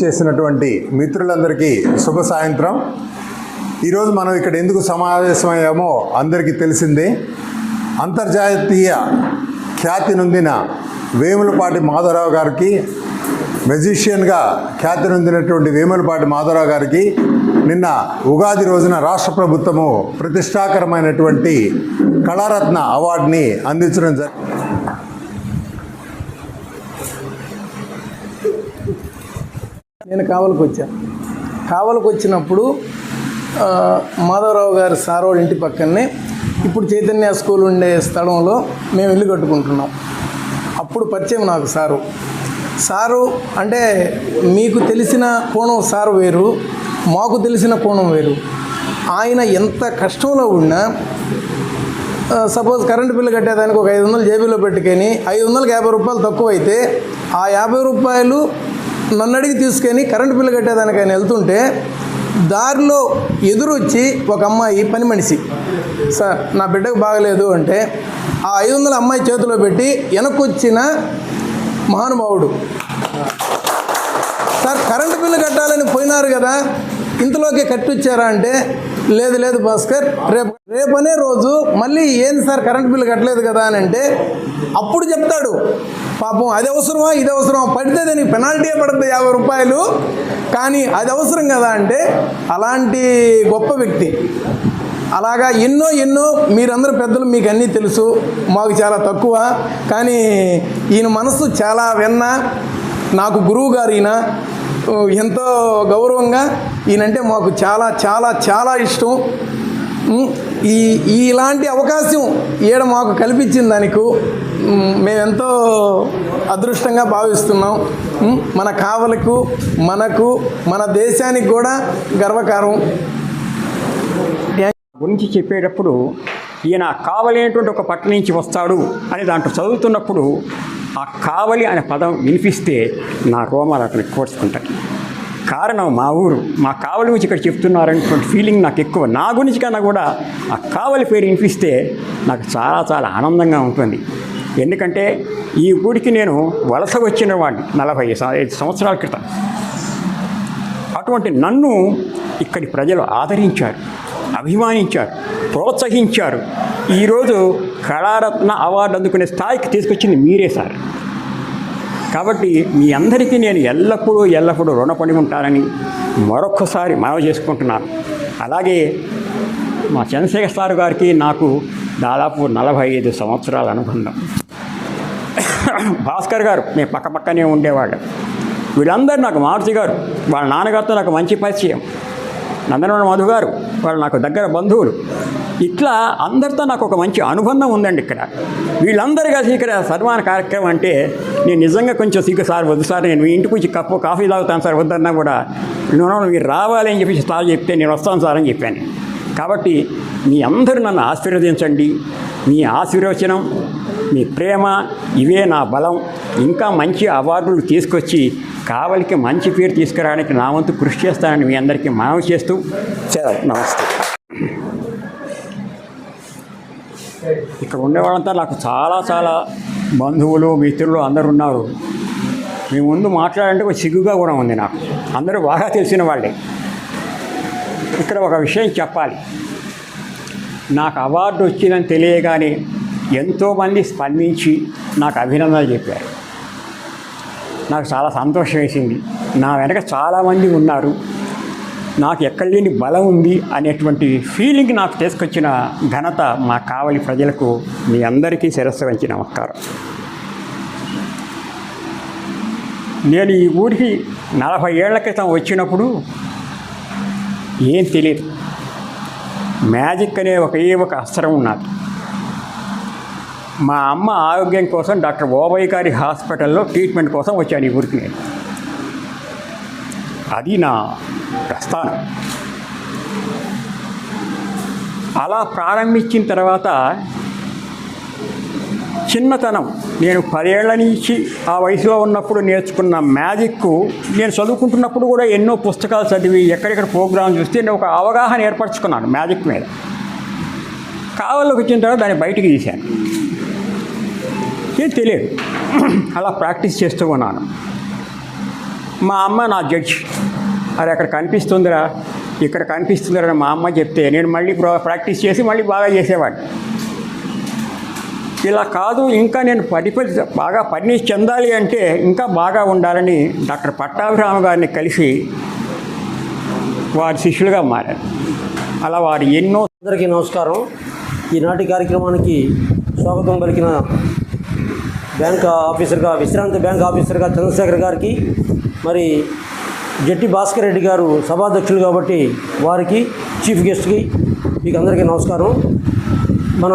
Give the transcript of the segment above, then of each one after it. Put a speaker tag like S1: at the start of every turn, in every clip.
S1: విచ్చేసినటువంటి మిత్రులందరికీ శుభ సాయంత్రం. ఈరోజు మనం ఇక్కడ ఎందుకు సమావేశమయ్యామో అందరికీ తెలిసిందే. అంతర్జాతీయ ఖ్యాతి నొందిన వేములపాటి మాధవరావు గారికి మెజిషియన్గా ఖ్యాతి నొందినటువంటి వేములపాటి మాధవరావు గారికి నిన్న ఉగాది రోజున రాష్ట్ర ప్రభుత్వము ప్రతిష్టాకరమైనటువంటి కళారత్న అవార్డుని అందించడం జరిగింది.
S2: నేను కావలికి వచ్చాను కావలికి వచ్చినప్పుడు మాధవరావు గారి సార్ ఇంటి పక్కనే ఇప్పుడు చైతన్య స్కూల్ ఉండే స్థలంలో మేము ఇల్లు కట్టుకుంటున్నాం. అప్పుడు పరిచయం నాకు సారు. సారు అంటే మీకు తెలిసిన కోణం సారు వేరు మాకు తెలిసిన కోణం వేరు. ఆయన ఎంత కష్టంలో ఉన్నా సపోజ్ కరెంటు బిల్లు కట్టేదానికి ఒక ఐదు వందలు జేబీలో పెట్టుకొని ఐదు వందలకి యాభై రూపాయలు తక్కువ అయితే ఆ యాభై రూపాయలు నన్ను అడిగి తీసుకొని కరెంటు బిల్లు కట్టేదానికి ఆయన వెళ్తుంటే దారిలో ఎదురొచ్చి ఒక అమ్మాయి పని మనిషి. సార్ నా బిడ్డకు బాగలేదు అంటే ఆ ఐదు వందల అమ్మాయి చేతిలో పెట్టి వెనకొచ్చిన మహానుభావుడు. సార్ కరెంటు బిల్లు కట్టాలని పోయినారు కదా ఇంతలోకి కట్టొచ్చారా? అంటే లేదు లేదు భాస్కర్ రేపు రేపనే రోజు మళ్ళీ ఏంది సార్ కరెంటు బిల్లు కట్టలేదు కదా? అని అంటే అప్పుడు చెప్తాడు. పాపం అది అవసరమా ఇది అవసరమా? పడితే దానికి పెనాల్టీ పడుతుంది యాభై రూపాయలు. కానీ అది అవసరం కదా అంటే అలాంటి గొప్ప వ్యక్తి. అలాగా ఎన్నో ఎన్నో మీరందరూ పెద్దలు మీకు అన్నీ తెలుసు మాకు చాలా తక్కువ. కానీ ఈయన మనసు చాలా వెన్న నాకు గురువు గారు ఈయన ఎంతో గౌరవంగా. ఈయనంటే మాకు చాలా చాలా చాలా ఇష్టం. ఈ ఇలాంటి అవకాశం ఈడ మాకు కల్పించిన దానికి మేమెంతో అదృష్టంగా భావిస్తున్నాం. మన కావలకు మనకు మన దేశానికి కూడా గర్వకారం
S3: గురించి చెప్పేటప్పుడు ఈయన కావలైనటువంటి ఒక పట్టణం నుంచి వస్తాడు అని దాంట్లో చదువుతున్నప్పుడు ఆ కావలి అనే పదం వినిపిస్తే నా రోమాలు అక్కడ కోర్చుకుంటాను కారణం మా ఊరు. మా కావలి గురించి ఇక్కడ చెప్తున్నారనేటువంటి ఫీలింగ్ నాకు ఎక్కువ. నా గురించి కన్నా కూడా ఆ కావలి పేరు వినిపిస్తే నాకు చాలా చాలా ఆనందంగా ఉంటుంది. ఎందుకంటే ఈ ఊరికి నేను వలస వచ్చిన వాడిని నలభై ఐదు సంవత్సరాల క్రితం. అటువంటి నన్ను ఇక్కడి ప్రజలు ఆదరించారు అభిమానించారు ప్రోత్సహించారు. ఈరోజు కళారత్న అవార్డు అందుకునే స్థాయికి తీసుకొచ్చింది మీరే సార్. కాబట్టి మీ అందరికీ నేను ఎల్లప్పుడూ ఎల్లప్పుడూ రుణపడి ఉంటానని మరొక్కసారి మనవి చేసుకుంటున్నాను అలాగే మా చంద్రశేఖర్ సార్ గారికి నాకు దాదాపు నలభై ఐదు సంవత్సరాల అనుబంధం. భాస్కర్ గారు మేము పక్క పక్కనే ఉండేవాళ్ళు. వీళ్ళందరూ నాకు మారుతి గారు వాళ్ళ నాన్నగారితో నాకు మంచి పరిచయం. నందనవన మధు గారు వాళ్ళు నాకు దగ్గర బంధువులు. ఇట్లా అందరితో నాకు ఒక మంచి అనుబంధం ఉందండి ఇక్కడ. వీళ్ళందరూ కలిసి ఇక్కడ సన్మాన కార్యక్రమం అంటే నేను నిజంగా కొంచెం సిగ్గు సార్ వద్దు సార్ నేను మీ ఇంటికి వచ్చి కప్పు కాఫీ తాగుతాను సార్ వద్దన్నా కూడా నేను మీరు రావాలి అని చెప్పి సార్ చెప్తే నేను వస్తాను సార్ అని చెప్పాను. కాబట్టి మీ అందరూ నన్ను ఆశీర్వదించండి. మీ ఆశీర్వచనం మీ ప్రేమ ఇవే నా బలం. ఇంకా మంచి అవార్డులు తీసుకొచ్చి కావలికి మంచి పేరు తీసుకురావడానికి నా వంతు కృషి చేస్తానని మీ అందరికీ మనవి చేస్తూ నమస్తే. ఇక్కడ ఉండేవాళ్ళంతా నాకు చాలా చాలా బంధువులు మిత్రులు అందరు ఉన్నారు. మీ ముందు మాట్లాడాలంటే ఒక సిగ్గుగా కూడా ఉంది నాకు. అందరూ బాగా తెలిసిన వాళ్ళే. ఇక్కడ ఒక విషయం చెప్పాలి. నాకు అవార్డు వచ్చిందని తెలియగానే ఎంతోమంది స్పందించి నాకు అభినందనలు చెప్పారు. నాకు చాలా సంతోషం వేసింది. నా వెనక చాలామంది ఉన్నారు. నాకు ఎక్కడ లేని బలం ఉంది అనేటువంటి ఫీలింగ్ నాకు తీసుకొచ్చిన ఘనత మా కావలి ప్రజలకు మీ అందరికీ శిరస్సు వంచి నమస్కారం. నేను ఈ ఊరికి నలభై ఏళ్ళ క్రితం వచ్చినప్పుడు ఏం తెలియదు. మ్యాజిక్ అనే ఒకే ఒక అస్త్రం ఉన్నది. మా అమ్మ ఆరోగ్యం కోసం డాక్టర్ ఓవైకారి హాస్పిటల్లో ట్రీట్మెంట్ కోసం వచ్చాను ఈ ఊరికి నేను. అది నా ప్రస్థానం. అలా ప్రారంభించిన తర్వాత చిన్నతనం నేను పదేళ్ళ నుంచి ఆ వయసులో ఉన్నప్పుడు నేర్చుకున్న మ్యాజిక్ నేను చదువుకుంటున్నప్పుడు కూడా ఎన్నో పుస్తకాలు చదివి ఎక్కడెక్కడ ప్రోగ్రామ్ చూస్తే నేను ఒక అవగాహన ఏర్పరచుకున్నాను మ్యాజిక్ మీద. కావాలోకి వచ్చిన తర్వాత దాన్ని బయటికి తీశాను. ఏం తెలియదు. అలా ప్రాక్టీస్ చేస్తూ ఉన్నాను. మా అమ్మ నా జడ్జి. అది అక్కడ కనిపిస్తుందిరా. ఇక్కడ కనిపిస్తుందిరా మా అమ్మ చెప్తే నేను మళ్ళీ ప్రా- ప్రాక్టీస్ చేసి మళ్ళీ బాగా చేసేవాడిని. ఇలా కాదు ఇంకా నేను పరిపతి బాగా పరిణితి చెందాలి అంటే ఇంకా బాగా ఉండాలని డాక్టర్ పట్టాభిరామ గారిని కలిసి వారి శిష్యులుగా మారాను. అలా వారు ఎన్నో
S4: అందరికీ నమస్కారం. ఈనాటి కార్యక్రమానికి స్వాగతం పలికిన బ్యాంక్ ఆఫీసర్గా విశ్రాంతి బ్యాంక్ ఆఫీసర్గా చంద్రశేఖర్ గారికి మరి జట్టి భాస్కర్ రెడ్డి గారు సభాధ్యక్షులు కాబట్టి వారికి చీఫ్ గెస్ట్కి మీకు అందరికీ నమస్కారం. మన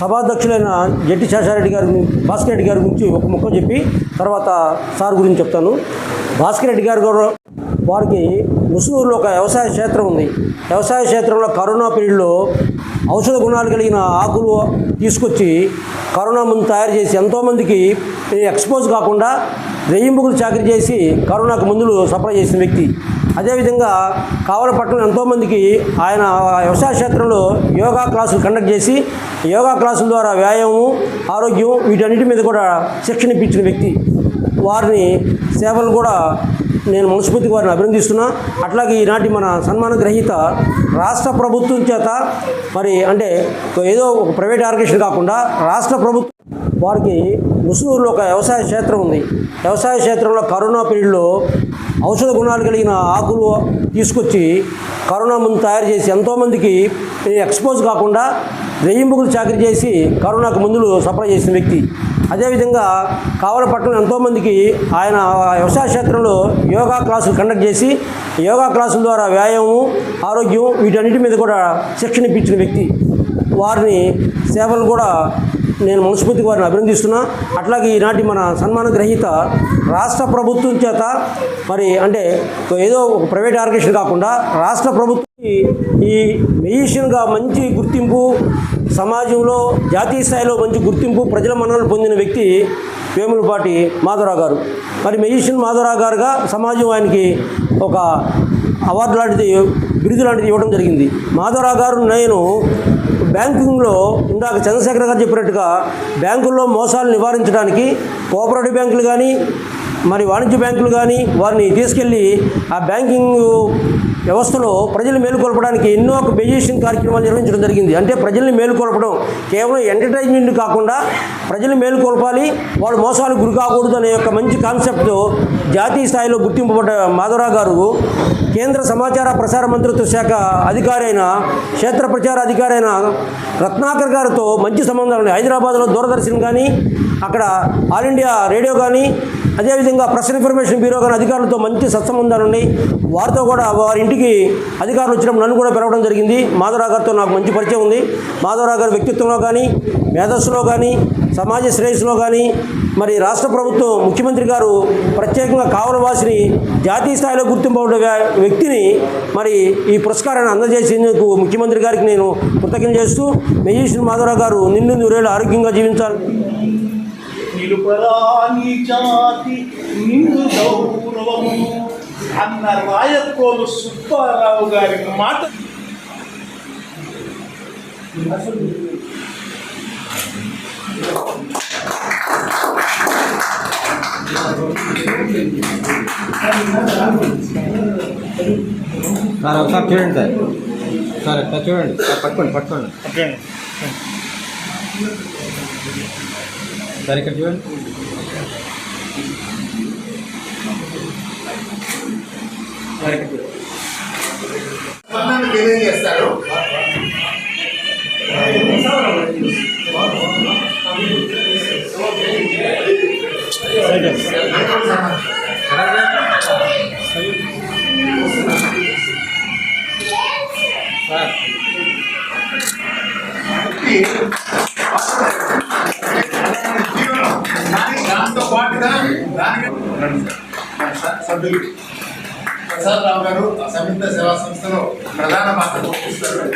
S4: సభాధ్యక్షులైన జట్టి శేషారెడ్డి గారి గు- భాస్కర్ రెడ్డి గారి గురించి ఒక ముక్క చెప్పి తర్వాత సార్ గురించి చెప్తాను. భాస్కర్ రెడ్డి గారు గారు వారికి ముసునూరులో ఒక వ్యవసాయ క్షేత్రం ఉంది. వ్యవసాయ క్షేత్రంలో కరోనా పీరియడ్లో ఔషధ గుణాలు కలిగిన ఆకులు తీసుకొచ్చి కరోనా ముందు తయారు చేసి ఎంతోమందికి ఎక్స్పోజ్ కాకుండా రెయ్యింపుకులు చాకరీ చేసి కరోనాకు మందులు సప్లై చేసిన వ్యక్తి. అదేవిధంగా కావలపట్నం ఎంతోమందికి ఆయన వ్యవసాయ క్షేత్రంలో యోగా క్లాసులు కండక్ట్ చేసి యోగా క్లాసుల ద్వారా వ్యాయామం ఆరోగ్యం వీటన్నిటి మీద కూడా శిక్షణ ఇప్పించిన వ్యక్తి. వారిని సేవలు కూడా నేను మనస్ఫూర్తి వారిని అభినందిస్తున్నా. అట్లాగే ఈనాటి మన సన్మాన గ్రహీత రాష్ట్ర ప్రభుత్వం చేత మరి అంటే ఏదో ఒక ప్రైవేట్ ఆర్గనైజేషన్ కాకుండా రాష్ట్ర ప్రభుత్వం వారికి ముసూరులో ఒక వ్యవసాయ క్షేత్రం ఉంది. వ్యవసాయ క్షేత్రంలో కరోనా పీరియడ్లో ఔషధ గుణాలు కలిగిన ఆకులు తీసుకొచ్చి కరోనా ముందు తయారు చేసి ఎంతోమందికి ఎక్స్పోజ్ కాకుండా రెయ్యింపుకులు చాకరీ చేసి కరోనాకు మందులు సప్లై చేసిన వ్యక్తి. అదేవిధంగా కావలపట్నం ఎంతోమందికి ఆయన వ్యవసాయ క్షేత్రంలో యోగా క్లాసులు కండక్ట్ చేసి యోగా క్లాసుల ద్వారా వ్యాయామం ఆరోగ్యం వీటన్నిటి మీద కూడా శిక్షణ ఇప్పించిన వ్యక్తి. వారిని సేవలు కూడా నేను మనస్ఫూర్తిగా వారిని అభినందిస్తున్నా. అట్లాగే ఈనాటి మన సన్మాన గ్రహీత రాష్ట్ర ప్రభుత్వం చేత మరి అంటే ఏదో ఒక ప్రైవేట్ ఆర్గనైజేషన్ కాకుండా రాష్ట్ర ప్రభుత్వం ఈ- మెయిషన్గా మంచి గుర్తింపు సమాజంలో జాతీయ స్థాయిలో మంచి గుర్తింపు ప్రజల మన్ననలు పొందిన వ్యక్తి వేములపాటి మాధవరావు గారు. మరి మెజిషియన్ మాధవరావు గారుగా సమాజం ఆయనకి ఒక అవార్డు లాంటిది బిరుదు లాంటిది ఇవ్వడం జరిగింది. మాధవరావు గారు నేను బ్యాంకింగ్లో ఇందాక చంద్రశేఖర్ గారు చెప్పినట్టుగా బ్యాంకుల్లో మోసాలు నివారించడానికి కోఆపరేటివ్ బ్యాంకులు కానీ మరి వాణిజ్య బ్యాంకులు కానీ వారిని తీసుకెళ్ళి ఆ బ్యాంకింగ్ వ్యవస్థలో ప్రజలు మేలుకొల్పడానికి ఎన్నో మెజిషియన్ కార్యక్రమాలు నిర్వహించడం జరిగింది. అంటే ప్రజల్ని మేలుకొల్పడం కేవలం ఎంటర్టైన్మెంట్ కాకుండా ప్రజలు మేలుకొల్పాలి వాళ్ళు మోసాలకు గురి కాకూడదు అనే యొక్క మంచి కాన్సెప్ట్తో జాతీయ స్థాయిలో గుర్తింపబడ్డ మాధవరావు గారు కేంద్ర సమాచార ప్రసార మంత్రిత్వ శాఖ అధికారి అయిన క్షేత్ర ప్రచార అధికారి అయిన రత్నాకర్ గారితో మంచి సంబంధాలు ఉన్నాయి. హైదరాబాద్లో దూరదర్శన్ కానీ అక్కడ ఆల్ ఇండియా రేడియో కానీ అదేవిధంగా ప్రెస్ ఇన్ఫర్మేషన్ బ్యూరో కానీ అధికారులతో మంచి సత్సంబంధాలు ఉన్నాయి వారితో కూడా వారి ఇంటికి అధికారులు వచ్చినప్పుడు నన్ను కూడా పిలవడం జరిగింది. మాధవరావు గారితో నాకు మంచి పరిచయం ఉంది. మాధవరావు గారి వ్యక్తిత్వంలో కానీ మేధస్సులో కానీ సమాజ శ్రేయస్సులో కానీ మరి రాష్ట్ర ప్రభుత్వం ముఖ్యమంత్రి గారు ప్రత్యేకంగా కావలవాసిని జాతీయ స్థాయిలో గుర్తింపు వ్యక్తిని మరి ఈ పురస్కారాన్ని అందజేసేందుకు ముఖ్యమంత్రి గారికి నేను కృతజ్ఞత చేస్తూ మెజిషియన్ మాధవరావు గారు నిండు నూరేళ్ళు ఆరోగ్యంగా జీవించాలి.
S5: నిలుపరా నీ జాతి నిండు గౌరవము. అన్న రాయకోలు సుబ్బారావు గారి మాట.
S6: సార్ ఒకసారి చూడండి సార్. సార్ చూడండి. సార్ పట్టుకోండి. పట్టుకోండి సార్ ఇక్కడ చూడండి సార్ ఇక్కడ చూడండి
S1: తెలియజేస్తారు దాంతో సభ్యులు ప్రసాద్ రావు గారు సంయుక్త సేవా సంస్థలో ప్రధాన పాత్ర పోషిస్తారు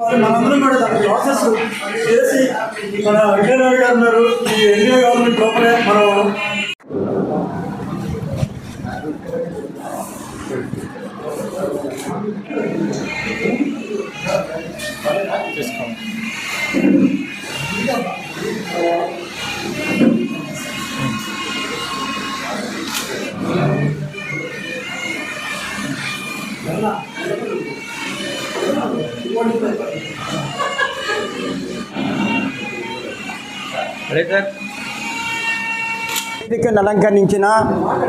S7: మనందరం కూడా దాని ప్రాసెస్ చేసి మన వెంకయ్య గారు అన్నారు ఈ ఎన్డీఏ గవర్నమెంట్ లోపలే మనం
S6: రెడీ
S8: వేదికను అలంకరించిన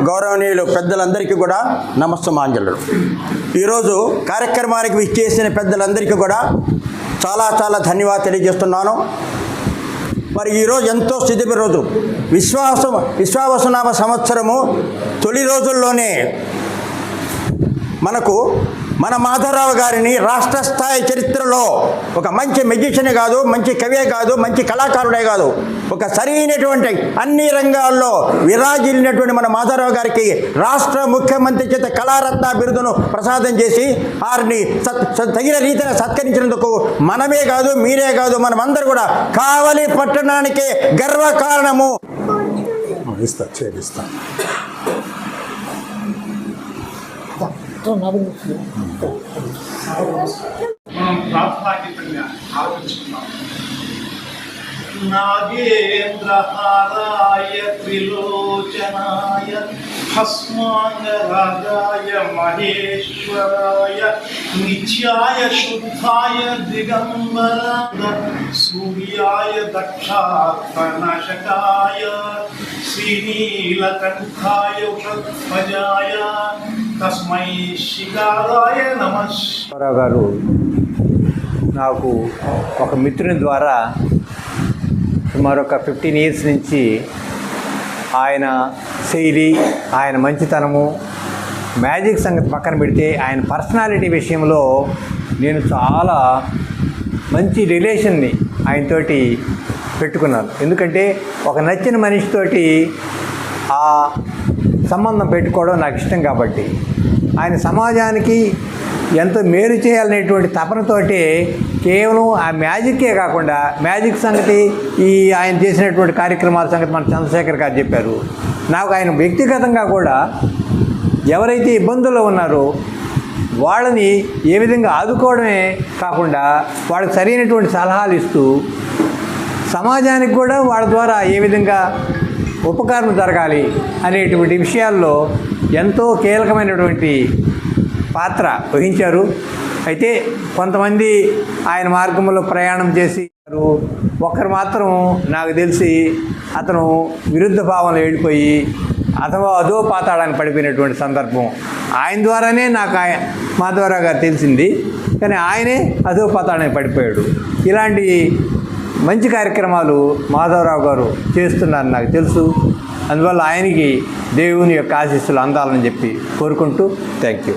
S8: గౌరవనీయులు పెద్దలందరికీ కూడా నమస్తమాంజలు ఈరోజు కార్యక్రమానికి విచ్చేసిన పెద్దలందరికీ కూడా చాలా చాలా ధన్యవాదాలు తెలియజేస్తున్నాను. మరి ఈరోజు ఎంతో స్థితిపి రోజు. విశ్వాసం విశ్వావసనామ సంవత్సరము తొలి రోజుల్లోనే మనకు మన మాధవరావు గారిని రాష్ట్ర స్థాయి చరిత్రలో ఒక మంచి మెజిషియన్ కాదు మంచి కవే కాదు మంచి కళాకారుడే కాదు. ఒక సరైనటువంటి అన్ని రంగాల్లో విరాజిల్లినటువంటి మన మాధవరావు గారికి రాష్ట్ర ముఖ్యమంత్రి చేత కళారత్న బిరుదును ప్రసాదం చేసి వారిని తగిన రీతిన సత్కరించినందుకు మనమే కాదు మీరే కాదు మనమందరూ కూడా కావలి పట్టణానికి గర్వ కారణము
S1: ఇస్తా చేపిస్తా
S5: మనం ప్రార్థనాతీతంగా ఆలోచించుకున్నాం నాగేంద్రహారాయ త్రిలోచనాయ భస్మాంగరాజాయ మహేశ్వరాయ నిత్యాయ శుద్ధాయ దిగంబర సూర్యాయ దక్షాత్మనశకాయ శ్రీనీలకంఠాయ వృత్పజాయ తస్మై
S9: గారు నాకు ఒక మిత్రుని ద్వారా సుమారు ఒక ఫిఫ్టీన్ ఇయర్స్ నుంచి ఆయన శైలి ఆయన మంచితనము మ్యాజిక్ సంగతి పక్కన పెడితే ఆయన పర్సనాలిటీ విషయంలో నేను చాలా మంచి రిలేషన్ని ఆయనతోటి పెట్టుకున్నాను. ఎందుకంటే ఒక నచ్చిన మనిషితోటి ఆ సంబంధం పెట్టుకోవడం నాకు ఇష్టం కాబట్టి. ఆయన సమాజానికి ఎంతో మేలు చేయాలనేటువంటి తపనతోటి కేవలం ఆ మ్యాజిక్కే కాకుండా మ్యాజిక్ సంగతి ఈ ఆయన చేసినటువంటి కార్యక్రమాల సంగతి మన చంద్రశేఖర్ గారు చెప్పారు. నాకు ఆయన వ్యక్తిగతంగా కూడా ఎవరైతే ఇబ్బందుల్లో ఉన్నారో వాళ్ళని ఏ విధంగా ఆదుకోవడమే కాకుండా వాళ్ళకి సరైనటువంటి సలహాలు ఇస్తూ సమాజానికి కూడా వాళ్ళ ద్వారా ఏ విధంగా ఉపకారం జరగాలి అనేటువంటి విషయాల్లో ఎంతో కీలకమైనటువంటి పాత్ర వహించారు. అయితే కొంతమంది ఆయన మార్గంలో ప్రయాణం చేసి ఒకరు మాత్రం నాకు తెలిసి అతను విరుద్ధ భావంలో వెళ్ళిపోయి అథవా అదో పాతాళాన్ని పడిపోయినటువంటి సందర్భం ఆయన ద్వారానే నాకు ఆయన మాధవరావు గారు తెలిసింది. కానీ ఆయనే అదో పాతాళానికి పడిపోయాడు. ఇలాంటి మంచి కార్యక్రమాలు మాధవరావు గారు చేస్తున్నారు నాకు తెలుసు. అందువల్ల ఆయనకి దేవుని యొక్క ఆశీస్సులు అందాలని చెప్పి కోరుకుంటూ థ్యాంక్ యూ.